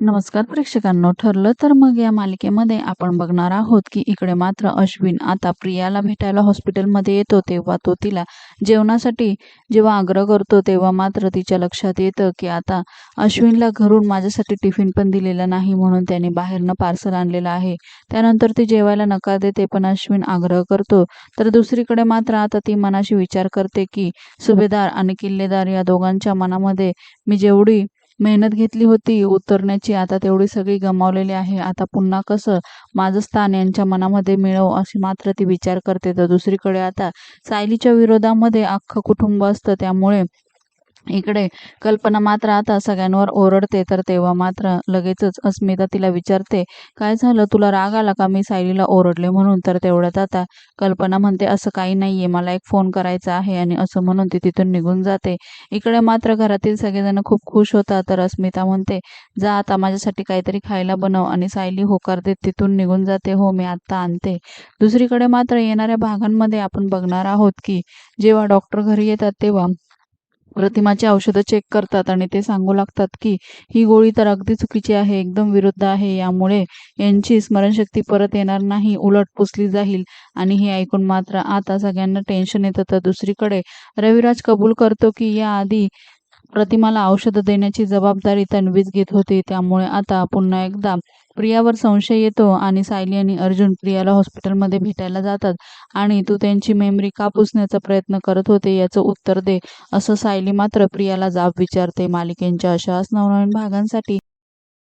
नमस्कार प्रेक्षकांनो ठरलं तर मग या मालिकेमध्ये आपण बघणार आहोत की इकडे मात्र अश्विन आता प्रियाला भेटायला हॉस्पिटलमध्ये येतो तेव्हा तो तिला जेवणासाठी जेव्हा आग्रह करतो तेव्हा मात्र तिच्या लक्षात येतं की आता अश्विनला घरून माझ्यासाठी टिफिन पण दिलेला नाही म्हणून त्याने बाहेरनं पार्सल आणलेलं आहे. त्यानंतर ती जेवायला नकार देते पण अश्विन आग्रह करतो. तर दुसरीकडे मात्र आता ती मनाशी विचार करते की सुभेदार आणि किल्लेदार या दोघांच्या मनामध्ये मी जेवढी मेहनत घेतली होती उतरण्याची. आता तेवढी सगळी गमावलेली आहे. आता पुन्हा कसं? माझं स्थान यांच्या मनामध्ये मिळव अशी मात्र ती विचार करते. तर दुसरीकडे आता सायलीच्या विरोधामध्ये अख्खं कुटुंब असतं. त्यामुळे इकडे कल्पना मात्र आता सगळ्यांवर ओरडते तर तेव्हा मात्र लगेचच अस्मिता तिला विचारते काय झालं? तुला राग आला का? मी सायलीला ओरडले म्हणून. तर तेवढ्यात आता कल्पना म्हणते असं काही नाहीये मला एक फोन करायचा आहे. आणि असं म्हणून ती तिथून निघून जाते. इकडे मात्र घरातील सगळेजण खूप खुश होतात तर अस्मिता म्हणते जा आता माझ्यासाठी काहीतरी खायला बनव. आणि सायली होकार देत तिथून निघून जाते हो मी आत्ता आणते. दुसरीकडे मात्र येणाऱ्या भागांमध्ये आपण बघणार आहोत की जेव्हा डॉक्टर घरी येतात तेव्हा प्रतिमाची औषधं चेक करतात आणि ते सांगू लागतात की ही गोळी तर अगदी चुकीची आहे एकदम विरुद्ध आहे. यामुळे यांची स्मरणशक्ती परत येणार नाही. उलट पुसली जाईल. आणि हे ऐकून मात्र आता सगळ्यांना टेन्शन येतं. तर दुसरीकडे रविराज कबूल करतो की याआधी प्रतिमाला औषधं देण्याची जबाबदारी तन्वीच घेत होती. त्यामुळे आता पुन्हा एकदा प्रियावर संशय येतो आणि सायली आणि अर्जुन प्रियाला हॉस्पिटलमध्ये भेटायला जातात आणि तू त्यांची मेमरी का पुसण्याचा प्रयत्न करत होते याचं उत्तर दे असं सायली मात्र प्रियाला जाब विचारते. मालिकेंच्या अशाच नवनवीन भागांसाठी